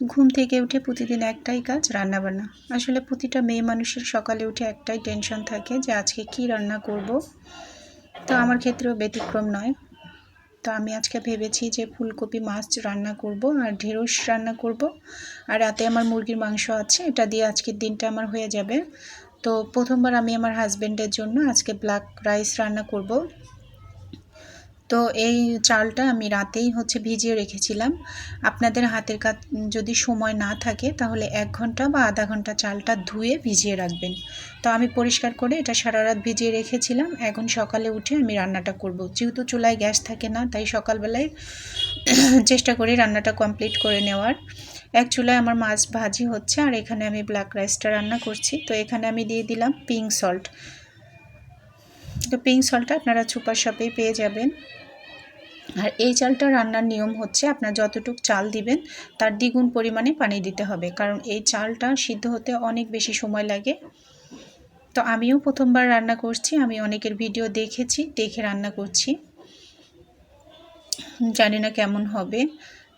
ঘুম থেকে উঠে প্রতিদিন একটাই কাজ, রান্নাবান্না। আসলে প্রতিটা মেয়ে মানুষের সকালে উঠে একটাই টেনশন থাকে যে আজকে কি রান্না করব। তো আমার ক্ষেত্রেও ব্যতিক্রম নয়। তো আমি আজকে ভেবেছি যে ফুলকপি মাছ রান্না করব আর ঢেঁড়স রান্না করব। আর রাতে আমার মুরগির মাংস আছে, এটা দিয়ে আজকের দিনটা আমার হয়ে যাবে। তো প্রথমবার আমি আমার হাজব্যান্ডের জন্য আজকে ব্ল্যাক রাইস রান্না করব। তো এই চালটা আমি রাতেই হচ্ছে ভিজিয়ে রেখেছিলাম। আপনাদের হাতের কাজ যদি সময় না থাকে তাহলে এক ঘণ্টা বা আধা ঘণ্টা চালটা ধুয়ে ভিজিয়ে রাখবেন। তো আমি পরিষ্কার করে এটা সারা রাত ভিজিয়ে রেখেছিলাম। এখন সকালে উঠে আমি রান্নাটা করব। যেহেতু চুলায় গ্যাস থাকে না, তাই সকালবেলায় চেষ্টা করি রান্নাটা কমপ্লিট করে নেওয়ার। এক চুলায় আমার মাছ ভাজি হচ্ছে আর এখানে আমি ব্ল্যাক রাইসটা রান্না করছি। তো এখানে আমি দিয়ে দিলাম পিঙ্ক সল্ট তো পিঙ্ক সল্টটা আপনারা সুপার শপেই পেয়ে যাবেন। আর এই চালটা রান্নার নিয়ম হচ্ছে আপনার যতটুক চাল দিবেন, তার দ্বিগুণ পরিমাণে পানি দিতে হবে। কারণ এই চালটা সিদ্ধ হতে অনেক বেশি সময় লাগে। তো আমিও প্রথমবার রান্না করছি, আমি অনেকের ভিডিও দেখেছি, দেখে রান্না করছি। জানি না কেমন হবে।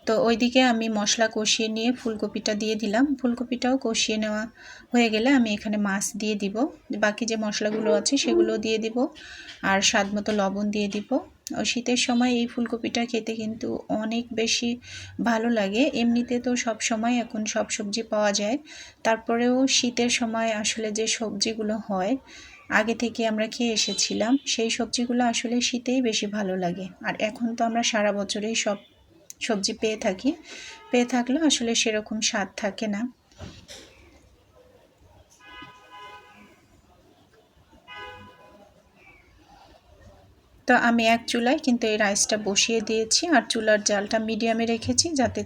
তো ওইদিকে আমি মশলা কষিয়ে নিয়ে ফুলকপিটা দিয়ে দিলাম। ফুলকপিটাও কষিয়ে নেওয়া হয়ে গেলে আমি এখানে মাছ দিয়ে দিব। বাকি যে মশলাগুলো আছে সেগুলো দিয়ে দিব আর স্বাদ মতো লবণ দিয়ে দিব। শীতের সময় এই ফুলকপিটা খেতে কিন্তু অনেক বেশি ভালো লাগে। এমনিতে তো সব সময় এখন সব সবজি পাওয়া যায়। তারপরেও শীতের সময় আসলে যে সবজিগুলো হয়, আগে থেকে আমরা খেয়ে এসেছিলাম, সেই সবজিগুলো আসলে শীতেই বেশি ভালো লাগে। আর এখন তো আমরা সারা বছরেই সব সবজি পেয়ে থাকি। পেয়ে থাকলেও আসলে সেরকম স্বাদ থাকে না। তো আমি এক চুলায় কিন্তু এই রাইসটা বসিয়ে দিয়েছি আর চুলার জালটা মিডিয়ামে রেখেছি যাতে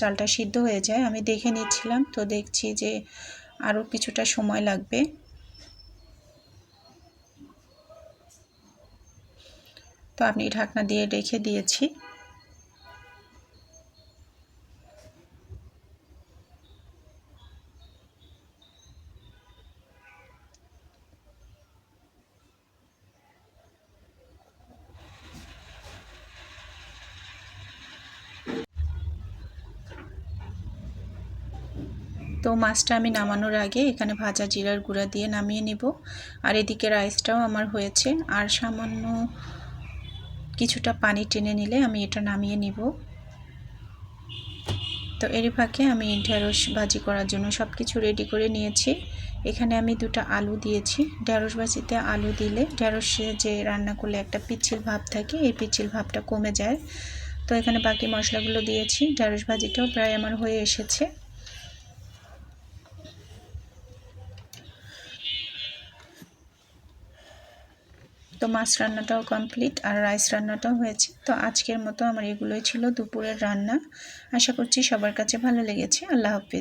চালটা সিদ্ধ হয়ে যায়। আমি দেখে নিচ্ছিলাম তো দেখছি যে আরও কিছুটা সময় লাগবে। তো আপনি ঢাকনা দিয়ে রেখে দিয়েছি। তো মাছটা আমি নামানোর আগে এখানে ভাজা জিরার গুঁড়া দিয়ে নামিয়ে নিব। আর এদিকে রাইসটাও আমার হয়েছে। আর সামান্য কিছুটা পানি টেনে নিলে আমি এটা নামিয়ে নিব। তো এরই ফাঁকে আমি ঢেঁড়স ভাজি করার জন্য সব কিছু রেডি করে নিয়েছি। এখানে আমি দুটো আলু দিয়েছি। ঢেঁড়স ভাজিতে আলু দিলে ঢেঁড়সে যে রান্না করলে একটা পিচ্ছিল ভাব থাকে, এই পিচ্ছিল ভাবটা কমে যায়। তো এখানে বাকি মশলাগুলো দিয়েছি। ঢেঁড়স ভাজিটাও প্রায় আমার হয়ে এসেছে। তো মাছ রান্নাটাও কমপ্লিট আর রাইস রান্নাটাও হয়েছে। তো আজকের মতো আমার এগুলোই ছিল দুপুরের রান্না। আশা করছি সবার কাছে ভালো লেগেছে। আল্লাহ হাফিজ।